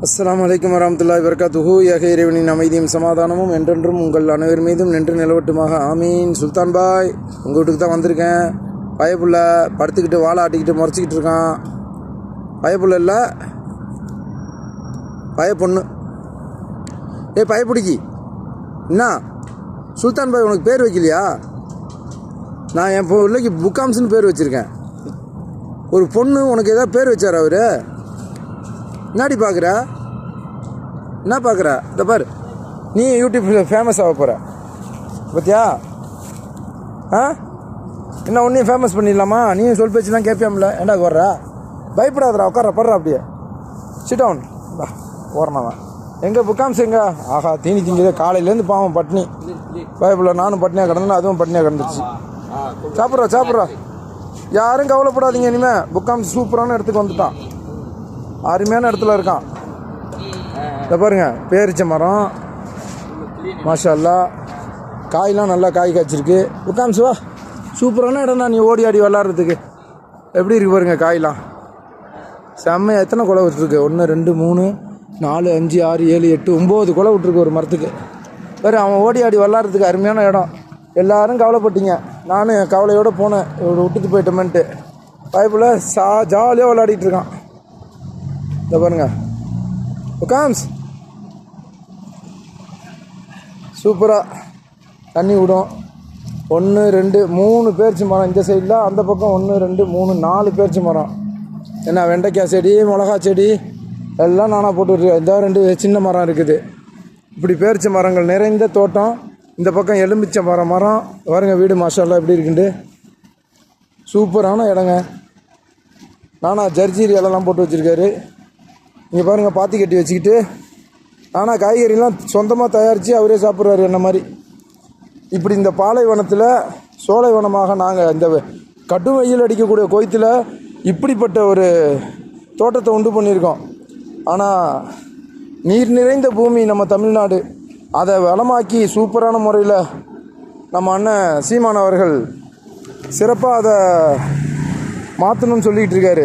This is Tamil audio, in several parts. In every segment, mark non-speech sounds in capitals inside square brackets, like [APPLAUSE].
அஸ்லாம் அலைக்கும் வரமத்துல்லா வரகாத்துஹு யாக இறைவனின் அமைதியும் சமாதானமும் என்றென்றும் உங்கள் அனைவர் மீதும் நின்று நிலவட்டுமாக. ஆமீன். சுல்தான் பாய் உங்கள் வீட்டுக்கு தான் வந்திருக்கேன். பயப்புள்ள படுத்துக்கிட்டு வாழை ஆட்டிக்கிட்டு முறைச்சிக்கிட்டு இருக்கான். பயப்புள்ள இல்லை? பயப்பொண்ணு. பொண்ணு ஏய் பயப்பிடிக்கி. என்ன? சுல்தான் பாய் உனக்கு பேர் வைக்கலையா? நான் என் பிள்ளைக்கு புக்காம்ஸ்னு பேர் வச்சுருக்கேன். ஒரு பொண்ணு உனக்கு ஏதாவது பேர் வச்சார் அவர்? என்னாடி பார்க்குற என்ன பார்க்குற இந்த பார். நீ யூடியூப்பில் ஃபேமஸ் ஆக போகிற பார்த்தியா ஆ? என்ன ஒன்றையும் ஃபேமஸ் பண்ணிடலாமா? நீயும் சொல் பேச்சு தான் கேட்பியாம்ல ஏண்டா வர்ற? பயப்படாதடா உட்கார படுற அப்படியே. சிட் டவுன் பா ஓரணவன் எங்கே புக்காம்ஸ் எங்கே? ஆஹா தீனி திங்குதே காலையிலேருந்து பாவம் பட்னி. பயப்பில் நானும் பட்னியாக கிடந்தேன் அதுவும் பட்னியாக கிடந்துச்சு சாப்பிட்றா சாப்பிட்றா. யாரும் கவலைப்படாதீங்க இனிமேல் புக்காம்ஸ் சூப்பரான இடத்துக்கு வந்துட்டான். அருமையான இடத்துல இருக்கான். இதை பாருங்க பேரிச்ச மரம். மாஷல்லா காய்லாம் காயெலாம் நல்லா காய் காய்ச்சிருக்கு. உட்காந்து வா சூப்பரான தான் நீ ஓடி ஆடி விளாட்றதுக்கு. எப்படி இருக்கு பாருங்கள் காயெலாம் செம்மையாக எத்தனை குலை விட்டுருக்கு? ஒன்று ரெண்டு மூணு நாலு அஞ்சு ஆறு ஏழு எட்டு ஒம்பது குலை விட்டுருக்கு ஒரு மரத்துக்கு. வேறு அவன் ஓடி ஆடி விளாட்றதுக்கு அருமையான இடம். எல்லாரும் கவலைப்பட்டீங்க. நானும் கவலையோடு போனேன். இவரை விட்டுட்டு போயிட்டோமேன்ட்டு. பைப்பில் சா ஜாலியாக விளையாடிட்டு இருக்கான். இதை பாருங்க உட்காம்ஸ் சூப்பராக தண்ணி விடும். ஒன்று ரெண்டு மூணு பேர்ச்சி மரம் இந்த சைடில் அந்த பக்கம் ஒன்று ரெண்டு மூணு நாலு பேர்ச்சி மரம். என்ன வெண்டைக்காய் செடி மிளகா செடி எல்லாம் நானாக போட்டுருக்கேன் இந்த ரெண்டு சின்ன மரம் இருக்குது. இப்படி பேர்ச்சி மரங்கள் நிறைந்த தோட்டம். இந்த பக்கம் எலுமிச்சை மரம் மரம். பாருங்க வீடு மாஷாலாம் எப்படி இருக்குண்டு? சூப்பரான இடங்க. நானா ஜர்ஜீரி இலெல்லாம் போட்டு வச்சுருக்காரு. இங்கே பாருங்கள் பாத்தி கட்டி வச்சுக்கிட்டு. ஆனால் காய்கறிலாம் சொந்தமாக தயாரித்து அவரே சாப்பிட்றாரு என்ன மாதிரி. இப்படி இந்த பாலைவனத்தில் சோலைவனமாக நாங்கள் இந்த கடும் வெயில் அடிக்கக்கூடிய கோயத்தில் இப்படிப்பட்ட ஒரு தோட்டத்தை உண்டு பண்ணியிருக்கோம். ஆனால் நீர் நிறைந்த பூமி நம்ம தமிழ்நாடு. அதை வளமாக்கி சூப்பரான முறையில் நம்ம அண்ணன் சீமான் அவர்கள் சிறப்பாக அதை மாற்றணும்னு சொல்லிக்கிட்டு இருக்காரு.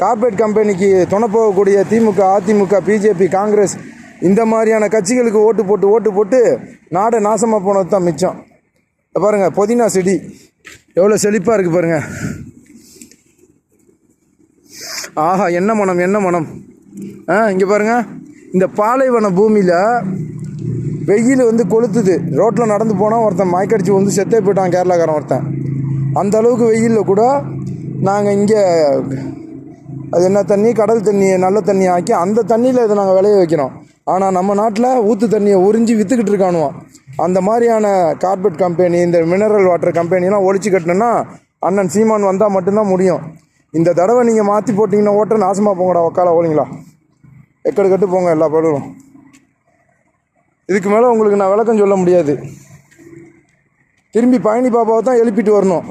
கார்ப்பரேட் கம்பெனிக்கு துணை போகக்கூடிய திமுக அதிமுக பிஜேபி காங்கிரஸ் இந்த மாதிரியான கட்சிகளுக்கு ஓட்டு போட்டு ஓட்டு போட்டு நாடை நாசமாக போனது தான் மிச்சம். பாருங்கள் புதினா செடி. எவ்வளோ செழிப்பாக இருக்குது பாருங்கள் ஆஹா என்ன மனம் என்ன மனம். ஆ இங்கே பாருங்க. இந்த பாலைவன பூமியில் வெயில் வந்து கொளுத்துது. ரோட்டில் நடந்து போனால் ஒருத்தன் மயக்கடிச்சு வந்து செத்தே போயிட்டான் கேரளாக்காரன் ஒருத்தன். அந்த அளவுக்கு வெயிலில் கூட நாங்கள் இங்கே அது என்ன தண்ணி? கடல் தண்ணியை நல்ல தண்ணி ஆக்கி அந்த தண்ணியில் இதை நாங்கள் விளைய வைக்கிறோம். ஆனால் நம்ம நாட்டில் ஊற்று தண்ணியை உறிஞ்சி விற்றுக்கிட்டு இருக்கானுவோம். அந்த மாதிரியான கார்பெட் கம்பெனி இந்த மினரல் வாட்டர் கம்பெனிலாம் ஒழிச்சு கட்டணும்னா அண்ணன் சீமான் வந்தால் மட்டும்தான் முடியும். இந்த தடவை நீங்கள் மாற்றி போட்டிங்கன்னா ஓட்ட நாசமாக போங்கடா உக்கால ஓலிங்களா எக்கடு கட்டு போங்க எல்லா படலும். இதுக்கு மேலே உங்களுக்கு நான் விளக்கம் சொல்ல முடியாது. திரும்பி பழனி பாப்பாவை தான் எழுப்பிட்டு வரணும்.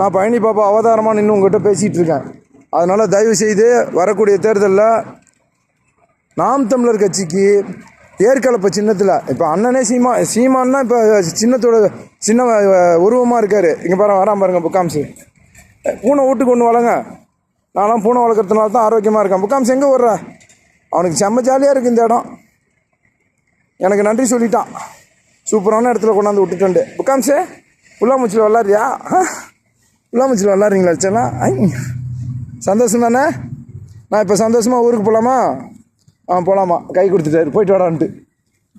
நான் பழனி பாப்பா அவதாரமாக நின்று உங்கள்கிட்ட பேசிகிட்டு இருக்கேன். அதனால் தயவு செய்து வரக்கூடிய தேர்தலில் நாம் தமிழர் கட்சிக்கு ஏற்கலப்ப சின்னத்தில் இப்போ அண்ணனே சீமா சீமான்னா இப்போ சின்னத்தோட சின்ன உருவமாக இருக்கார். இங்கே பாருங்க வரான் பாருங்க புக்காம்சு பூனை வீட்டுக்கு ஒன்று வளங்க. நான்லாம் பூனை வளர்க்குறதுனால தான் ஆரோக்கியமாக இருக்கேன். புக்காம்ஸ் எங்கே வர்ற அவனுக்கு செம்ம ஜாலியாக இருக்குது இந்த இடம். எனக்கு நன்றி சொல்லிட்டான். சூப்பரான இடத்துல கொண்டாந்து விட்டுட்டு புக்காம்சு புல்லாமூச்சியில் விளாட்றியா புல்லாமூச்சியில் விளாட்றீங்களா வச்சலாம் ஐ சந்தோஷம் தானே நான் இப்போ சந்தோஷமாக ஊருக்கு போகலாமா ஆ போகலாமா கை கொடுத்துட்டாரு போயிட்டு வாடான்ட்டு.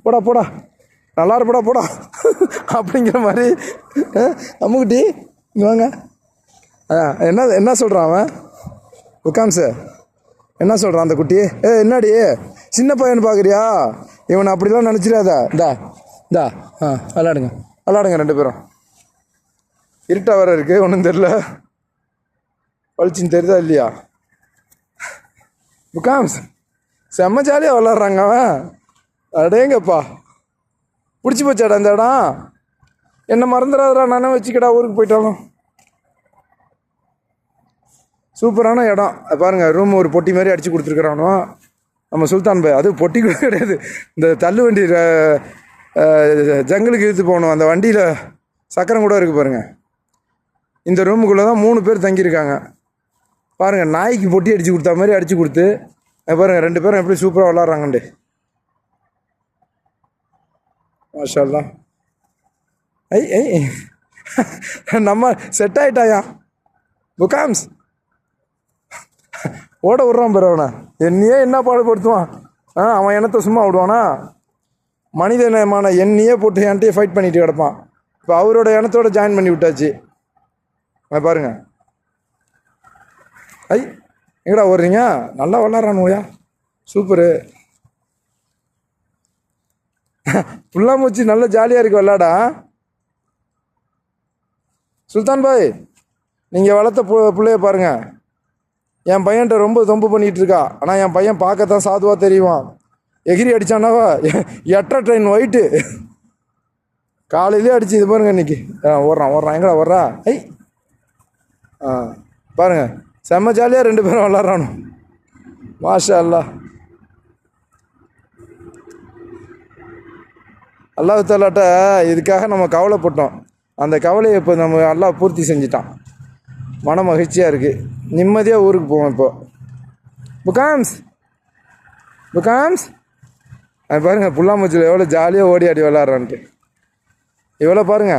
போடா போடா. நல்லா இருப்படா போடா. [LAUGHS] அப்படிங்கிற மாதிரி. அம்முக்குட்டி இங்கே வாங்க. ஆ என்ன என்ன சொல்கிறான் அவன்? உட்காம்சு என்ன சொல்கிறான் அந்த குட்டி? ஏ என்னடி? சின்ன பையன் பார்க்குறியா இவனை அப்படிலாம் நினச்சிடாதா. இந்தா இந்தா. ஆ விளாடுங்க. விளாடுங்க ரெண்டு பேரும். இருட்டாக வர இருக்குது ஒன்றும் தெரில வலிச்சின்னு தெரியுதா இல்லையா புக்காம்ஸ் செம்ம ஜாலியாக விளாட்றாங்க அவன் அடேங்கப்பா பிடிச்சி போச்சாடா இந்த இடம் என்ன மறந்துடாதடா நானே வச்சுக்கடா ஊருக்கு போயிட்டாலும் சூப்பரான இடம் பாருங்கள் ரூம் ஒரு பொட்டி மாதிரி அடித்து கொடுத்துருக்குறானோ நம்ம சுல்தான் பாய் அது பொட்டி கூட கிடையாது இந்த தள்ளு வண்டி ஜங்கலுக்கு இழுத்து போகணும் அந்த வண்டியில் சக்கரம் கூட இருக்குது பாருங்கள் இந்த ரூமுக்குள்ளே தான் மூணு பேர் தங்கியிருக்காங்க பாருங்கள் நாய்க்கு பொட்டி அடித்து கொடுத்தா மாதிரி அடித்து கொடுத்து பாருங்கள் ரெண்டு பேரும் எப்படி சூப்பராக விளாட்றாங்கண்டு மாஷா ஐ ஐ நம்ம செட் ஆகிட்டாயா புகாம்ஸ் ஓட விட்றான் பேர் அவனை. என்னையே என்ன பாடுபடுத்துவான்? ஆ அவன் இனத்தை சும்மா விடுவானா? மனிதனமான என்னையே போட்டு என்கிட்டயே ஃபைட் பண்ணிட்டு கிடப்பான். இப்போ அவரோட இனத்தோட ஜாயின் பண்ணி விட்டாச்சு. பாருங்கள் ஐ எங்கடா ஓடுறீங்க? நல்லா விளாட்றானுயா சூப்பரு. புல்லாமூச்சி நல்ல ஜாலியாக இருக்கு விளாடா. சுல்தான் பாய் நீங்கள் வளர்த்த பு பிள்ளைய பாருங்கள் என் பையன்கிட்ட ரொம்ப தொம்பு பண்ணிகிட்டு இருக்கா. ஆனால் என் பையன் பார்க்கத்தான் சாதுவாக தெரியுவான். எகிரி அடித்தானாவா எட்டரை ட்ரெயின் ஒயிட்டு காலையிலே அடிச்சு இது பாருங்கள் இன்னைக்கு. ஆ ஓடுறான் ஓடுறான். எங்கடா ஓடுறா? ஐ. ஆ பாருங்கள் செம்ம ஜாலியாக ரெண்டு பேரும் விளாட்றானோ மாஷா அல்லா அல்லாஹ் தாலாட்ட இதுக்காக நம்ம கவலைப்பட்டோம். அந்த கவலையை இப்போ நம்ம எல்லாம் பூர்த்தி செஞ்சிட்டான். மன மகிழ்ச்சியாக இருக்குது நிம்மதியாக ஊருக்கு போவோம் இப்போ. புகாம்ஸ் புகாம்ஸ் அது பாருங்கள் புல்லாமூச்சியில் எவ்வளோ ஜாலியாக ஓடி ஆடி விளாட்றான்ட்டு. இவ்வளோ பாருங்க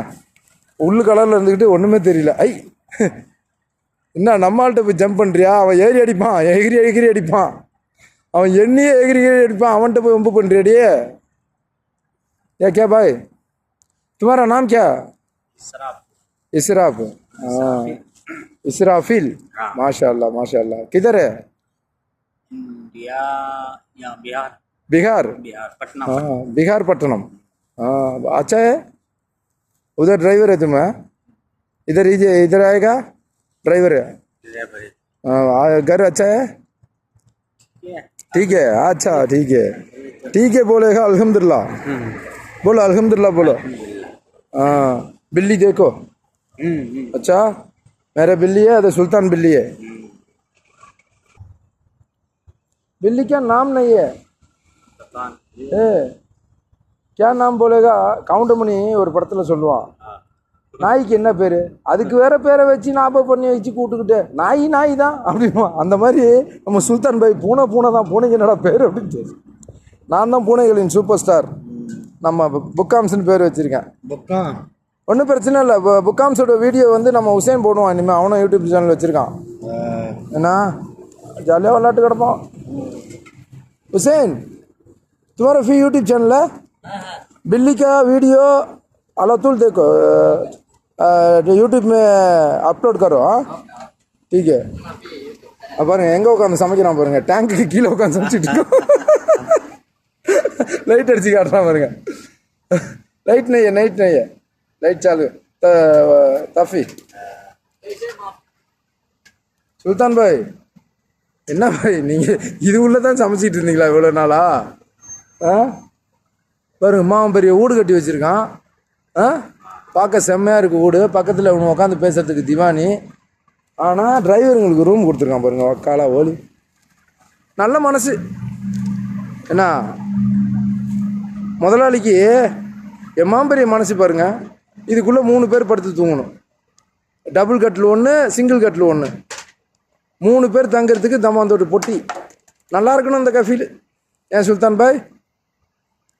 உள்ளு கலரில் இருந்துக்கிட்டு ஒன்றுமே தெரியல. ஐ என்ன நம்மள்கிட்ட போய் ஜம்ப் பண்ணுறியா அவன் ஏறி அடிப்பான் எகிரி எகிரி அடிப்பான் அவன் எண்ணியே எகிரி எகிரி அடிப்பான் அவன்கிட்ட போய் வம்பு பண்ணுறியடியே ये क्या भाई तुम्हारा नाम क्या इसराफ हाँ इसराफिल माशाल्लाह माशाल्लाह किधर है इंडिया या बिहार बिहार बिहार पटना हाँ बिहार पट्टनम हाँ अच्छा है उधर ड्राइवर है तुम्हें इधर इधर इधर आएगा ड्राइवर है ड्राइवर है। हाँ, आ- घर अच्छा है ठीक है ठीक है अच्छा ठीक है ठीक है बोलेगा अल्हम्दुलिल्लाह बोलो अल्हम्दुलिल्लाह बोलो हाँ बिल्ली देखो हम्म, हम्म। अच्छा मेरा बिल्ली है तो सुल्तान बिल्ली है बिल्ली का नाम नहीं है सुल्तान ए क्या नाम बोलेगा கவுண்டமணி ஒரு படத்தில் சொல்லுவான் நாய்க்கு என்ன பேர் அதுக்கு வேற பேரை வச்சு ஞாபகம் பண்ணி வச்சு கூப்பிட்டுக்கிட்டு நாய் நாய் தான் அப்படிமா அந்த மாதிரி நம்ம சுல்தான் பாய் பூனை பூனை தான் பூனைக்கு என்னடா பேர் அப்படின்னு சொல்லி நான் தான் பூனைகளின் சூப்பர் ஸ்டார் நம்ம புக்காம்ஸ்னு பேர் வச்சுருக்கேன் बुक्का ஒன்றும் பிரச்சனை இல்லை இப்போ புக்காம்ஸோட வீடியோ வந்து நம்ம உசேன் போடுவான் இனிமேல் அவனும் யூடியூப் சேனல் வச்சுருக்கான் என்ன ஜாலியாக விளாட்டு கிடப்போம் हुसैन तुम्हारा फिर यूट्यूब चैनल है बिल्ली का वीडियो अलातुल देखो यूट्यूब में अपलोड करो हाँ ठीक है அப்ப பாருங்க எங்கே உட்காந்து சமைக்கிறான் பாருங்க டேங்க்கு கீழே உட்காந்து சமைச்சிட்டு இருக்கோம் லைட் அடிச்சு காட்டுறான் பாருங்க லைட் நெய்ய நைட் நெய்ய லைட் சாலு த- தஃபி சுல்தான் பாய் என்ன பாய் நீங்கள் இது உள்ள தான் சமைச்சிட்டு இருந்தீங்களா இவ்வளோ நாளா ஆ பாருங்க மாவன் பெரிய வீடு கட்டி வச்சுருக்கான் ஆ பார்க்க செம்மையாக இருக்குது வீடு பக்கத்தில் இவனு உட்காந்து பேசுகிறதுக்கு திவானி. ஆனால் டிரைவருங்களுக்கு ரூம் கொடுத்துருக்கான் பாருங்க வக்காலா ஓலி. நல்ல மனசு. என்ன முதலாளிக்கு என் மாம்பெரிய மனசு பாருங்க. இதுக்குள்ளே மூணு பேர் படுத்து தூங்கணும். டபுள் கட்டில் ஒன்று சிங்கிள் கட்டில் ஒன்று மூணு பேர் தங்கிறதுக்கு தம்மாந்தோட்டு பொட்டி. நல்லா இருக்கணும் இந்த கஃபீல். ஏன் சுல்தான் பாய்?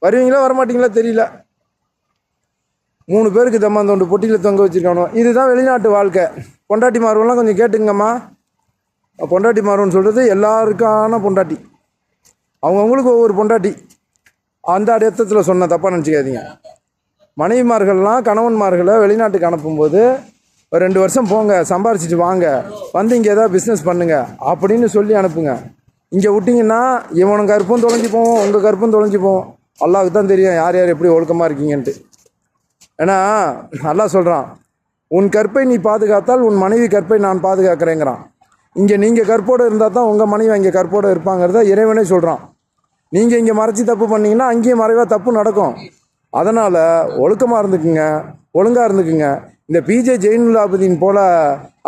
வருவீங்களா வரமாட்டீங்களா தெரியல. மூணு பேருக்கு தம்மாந்தோண்டு பொட்டியில் தொங்க வச்சுருக்கானோ இதுதான் வெளிநாட்டு வாழ்க்கை. பொண்டாட்டி மார்வெல்லாம் கொஞ்சம் கேட்டுங்கம்மா. பொண்டாட்டி மார்வன்னு சொல்கிறது எல்லாருக்கான பொண்டாட்டி. அவங்கவுங்களுக்கு ஒவ்வொரு பொண்டாட்டி. அந்த அடையத்தில் சொன்ன தப்பாக நினச்சிக்காதீங்க. மனைவிமார்கள்லாம் கணவன்மார்களை வெளிநாட்டுக்கு அனுப்பும்போது ஒரு ரெண்டு வருஷம் போங்க சம்பாரிச்சிட்டு வாங்க வந்து இங்கே ஏதாவது பிஸ்னஸ் பண்ணுங்கள் அப்படின்னு சொல்லி அனுப்புங்க. இங்கே விட்டிங்கன்னா இவனும் கருப்பும் தொலைஞ்சு போவோம் உங்கள் கருப்பும் தொலைஞ்சு போவோம் அல்லாவுக்கு தான் தெரியும் யார் யார் எப்படி ஒழுக்கமாக இருக்கீங்கன்ட்டு. ஏன்னா நல்லா சொல்கிறான் உன் கற்பை நீ பாதுகாத்தால் உன் மனைவி கற்பை நான் பாதுகாக்கிறேங்கிறான். இங்கே நீங்கள் கற்போடு இருந்தால் தான் உங்கள் மனைவி அங்கே கற்போடு இருப்பாங்கிறத இறைவனே சொல்கிறான் நீங்கள் இங்கே மறைச்சி தப்பு பண்ணிங்கன்னா அங்கேயும் மறைவாக தப்பு நடக்கும். அதனால் ஒழுக்கமாக இருந்துக்குங்க. ஒழுங்காக இருந்துக்குங்க. இந்த பிஜே ஜெயினுலாபதியின் போல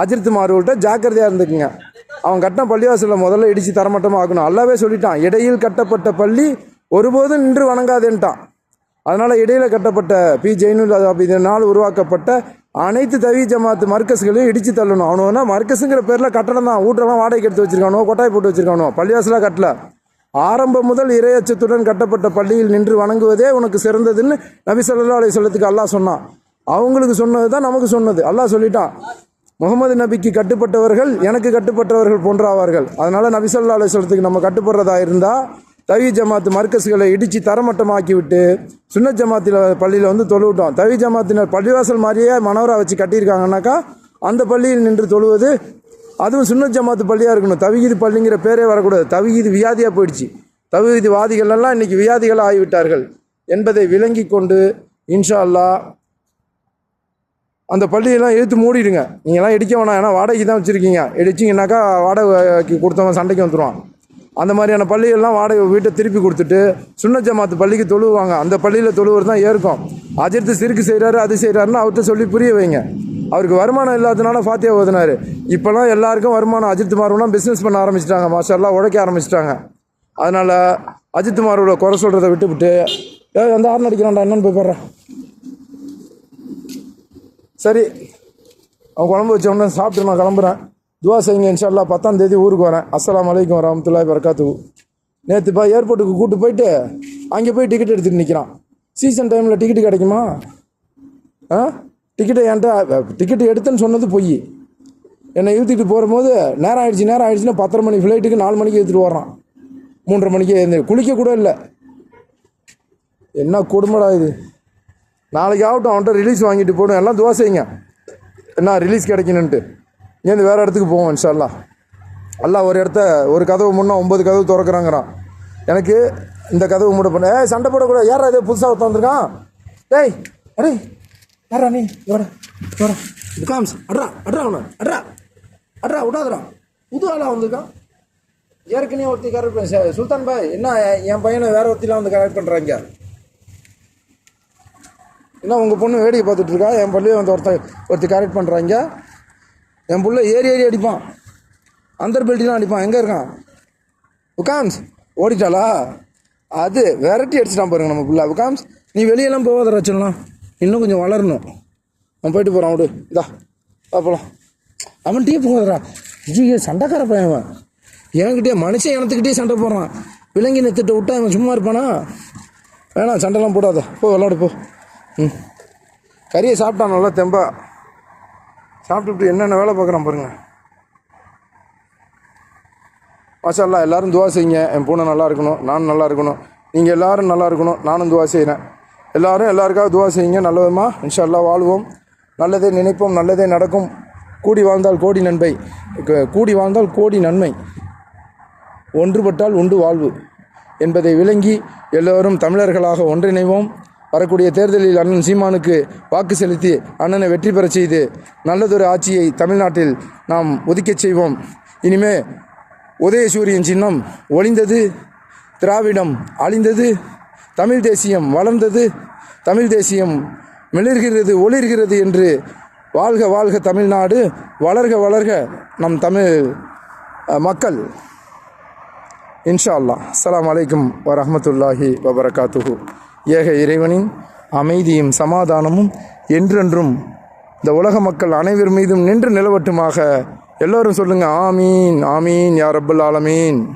அஜித் மாறுவிட்ட ஜாக்கிரதையாக இருந்துக்குங்க. அவன் கட்டின பள்ளிவாசலில் முதல்ல இடித்து தரமட்டமாக ஆகணும். அல்லாவே சொல்லிட்டான் இடையில் கட்டப்பட்ட பள்ளி ஒருபோதும் நின்று வணங்காதேன்ட்டான். அதனால் இடையில கட்டப்பட்ட பி ஜெயினுல் இதனால் உருவாக்கப்பட்ட அனைத்து தவி ஜமாத்து மர்க்கஸ்களையும் இடித்து தள்ளணும். அவனுனா மர்க்கஸுங்கிற பேரில் கட்டணம் தான். வீட்டெல்லாம் வாடகைக்கு எடுத்து வச்சிருக்கானோ கொட்டாய் போட்டு வச்சிருக்கானோ? பள்ளிவாசலாக கட்டல. ஆரம்பம் முதல் இரையச்சத்துடன் கட்டப்பட்ட பள்ளியில் நின்று வணங்குவதே உனக்கு சிறந்ததுன்னு நபி சொல்லா அலைஹி சொல்லத்துக்கு அல்லாஹ் சொன்னான். அவங்களுக்கு சொன்னது தான் நமக்கு சொன்னது. அல்லாஹ் சொல்லிட்டான் முகமது நபிக்கு கட்டுப்பட்டவர்கள் எனக்கு கட்டுப்பட்டவர்கள் போன்றாவார்கள். அதனால் நபி சொல்லா அலைஹி சொல்லத்துக்கு நம்ம கட்டுப்படுறதா இருந்தால் தவி ஜமாத்து மர்க்கஸ்களை இடித்து தரமட்டமாக்கிவிட்டு சுன்ன ஜமாத்தில் பள்ளியில் வந்து தொழுவிட்டோம். தவி ஜமாத்தினர் பள்ளிவாசல் மாதிரியே மனோரா வச்சு கட்டியிருக்காங்கன்னாக்கா அந்த பள்ளியில் நின்று தொழுவது அதுவும் சுன்ன ஜமாத்து பள்ளியாக இருக்கணும். தவிகிது பள்ளிங்கிற பேரே வரக்கூடாது. தவிகிது வியாதியாக போயிடுச்சு. தவிகிது வாதிகள் எல்லாம் இன்னைக்கு வியாதிகளாக ஆகிவிட்டார்கள் என்பதை விளங்கி கொண்டு இன்ஷா அல்லாஹ் அந்த பள்ளியெல்லாம் இழுத்து மூடிடுங்க. நீங்கள்லாம் இடிக்க வேணாம். ஏன்னா வாடகைக்கு தான் வச்சுருக்கீங்க. இடிச்சிங்கனாக்கா வாடகைக்கு கொடுத்தவன் சண்டைக்கு வந்துடுவான் அந்த மாதிரியான பள்ளியெல்லாம் வாடகை வீட்டை திருப்பி கொடுத்துட்டு சுண்ண ஜமாத்து பள்ளிக்கு தொழுவாங்க அந்த பள்ளியில் தொழுவது தான் ஏற்கும். அஜித்து சிறுக்கு செய்கிறாரு அது செய்கிறாருன்னு அவர்கிட்ட சொல்லி புரிய வைங்க. அவருக்கு வருமானம் இல்லாதனால ஃபாத்தியா ஓதுனார். இப்போலாம் எல்லாருக்கும் வருமானம் அஜித் மார்வெலாம் பிஸ்னஸ் பண்ண ஆரம்பிச்சிட்டாங்க. மாஸ்டர்லாம் உழைக்க ஆரம்பிச்சிட்டாங்க. அதனால் அஜித் மார்வோட குறை சொல்கிறத விட்டுவிட்டு ஏ வந்து ஆறு அடிக்கிறான்டா என்னன்னு போய் போடுறேன் சரி அவன் குழம்பு வச்ச உடனே சாப்பிட்டு நான் கிளம்புறேன். துவா செய்யுங்க இன்ஷால்லா பத்தாம் தேதி ஊருக்கு வரேன். அஸ்லாம் வலைக்கம் வரமத்துல்லாஹி வரகாத்து நேற்று பா ஏர்போர்ட்டுக்கு கூப்பிட்டு போயிட்டு அங்கே போய் டிக்கெட் எடுத்துகிட்டு நிற்கிறான் சீசன் டைமில் டிக்கெட் கிடைக்குமா? ஆ? டிக்கெட்டை என்கிட்ட டிக்கெட் எடுத்தேன்னு சொன்னது பொய். என்னை இழுத்துட்டு போகும்போது நேரம் ஆயிடுச்சு நேரம் ஆயிடுச்சுன்னா பத்தரை மணி ஃப்ளைட்டுக்கு நாலு மணிக்கு எடுத்துகிட்டு வர்றான் மூன்றரை மணிக்கு எழுந்து குளிக்க கூட இல்லை. என்ன கொடுமைடா இது? நாளைக்கு ஆகட்டும் அவன்கிட்ட ரிலீஸ் வாங்கிட்டு போடும் எல்லாம் துவா செய்யுங்க. என்ன ரிலீஸ் கிடைக்கணுன்ட்டு இங்கேருந்து வேறு இடத்துக்கு போவோம் இன்ஷால்லா எல்லாம் ஒரு இடத்த ஒரு கதவு முன்னே ஒம்பது கதவு திறக்கிறாங்கிறான். எனக்கு இந்த கதவு மூட பண்ண. ஏய் சண்டை போடக்கூடாது. யாரா இது? புதுசாக உட்காந்துருக்கான் டேய் அடே யாரா நீ? இவர இவர அட்ரா அட்ரா அவனை. அட்ரா அட்ரா விடாதரா புது ஆளாக வந்திருக்கான். ஏற்கனவே ஒருத்தி கரெக்ட் பண்ண சுல்தான் பாய் என்ன என் பையனை வேற ஒருத்திலாம் வந்து கரெக்ட் பண்ணுறாங்க என்ன உங்கள் பொண்ணு வேடிக்கை பார்த்துட்ருக்கா என் பள்ளியை வந்து ஒருத்த ஒருத்தி கரெக்ட் பண்ணுறாங்க என் புள்ள ஏறி ஏறி அடிப்பான். அந்தர் பெல்ட்டிலாம் அடிப்பான். எங்கே இருக்கான்? உக்காம்ஸ் ஓடிட்டாளா? அது வெரைட்டி அடிச்சிட்டான் பாருங்க நம்ம புள்ள. உக்காம்ஸ் நீ வெளியெல்லாம் போகாத ரச்சனலாம் இன்னும் கொஞ்சம் வளரணும். அவன் போயிட்டு போகிறான் விடு இதா. வா அவன் டீ போகிறா ஐயோ சண்டைக்கார பையன் அவன் என்கிட்டயே மனுஷன் இனத்துக்கிட்டே சண்டை போடுறான். விலங்கி நெத்துட்டு விட்டா அவன் சும்மா இருப்பானா? வேணாம் சண்டைலாம் போடாத. போ விளாடு போ. ம். கறியை சாப்பிட்டான் நல்லா தெம்பா. சாப்பிட்டுட்டு என்னென்ன வேலை பார்க்குறான் பாருங்க. மாஷா எல்லோரும் துவா செய்யுங்க. என் பொண்ணு நல்லா இருக்கணும் நானும் நல்லா இருக்கணும். நீங்கள் எல்லாரும் நல்லா இருக்கணும் நானும் துவா செய்கிறேன் எல்லோரும் எல்லாருக்காக துவா செய்யுங்க. நல்ல விதமாக இன்ஷால்லா வாழ்வோம். நல்லதே நினைப்போம் நல்லதே நடக்கும். கூடி வாழ்ந்தால் கோடி நன்மை. க- கூடி வாழ்ந்தால் கோடி நன்மை. ஒன்றுபட்டால் உண்டு வாழ்வு. என்பதை விளங்கி எல்லோரும் தமிழர்களாக ஒன்றிணைவோம். வரக்கூடிய தேர்தலில் அண்ணன் சீமானுக்கு வாக்கு செலுத்தி அண்ணனை வெற்றி பெறச் செய்து நல்லதொரு ஆட்சியை தமிழ்நாட்டில் நாம் ஒதுக்கச் செய்வோம். இனிமே உதயசூரியன் சின்னம் ஒளிந்தது திராவிடம் அழிந்தது தமிழ் தேசியம் வளர்ந்தது தமிழ் தேசியம் மிளிர்கிறது ஒளிர்கிறது என்று வாழ்க வாழ்க தமிழ்நாடு வளர்க வளர்க நம் தமிழ் மக்கள். இன்ஷா அல்லாஹ். அஸ்ஸலாமு அலைக்கும் வரஹ்மத்துல்லாஹி வபரகாத்துஹு ஏக இறைவனின் அமைதியும் சமாதானமும் என்றென்றும் இந்த உலக மக்கள் அனைவர் மீதும் நின்று நிலவட்டுமாக. எல்லோரும் சொல்லுங்கள் ஆமீன் ஆமீன் யார் ரப்பல் ஆலமீன்.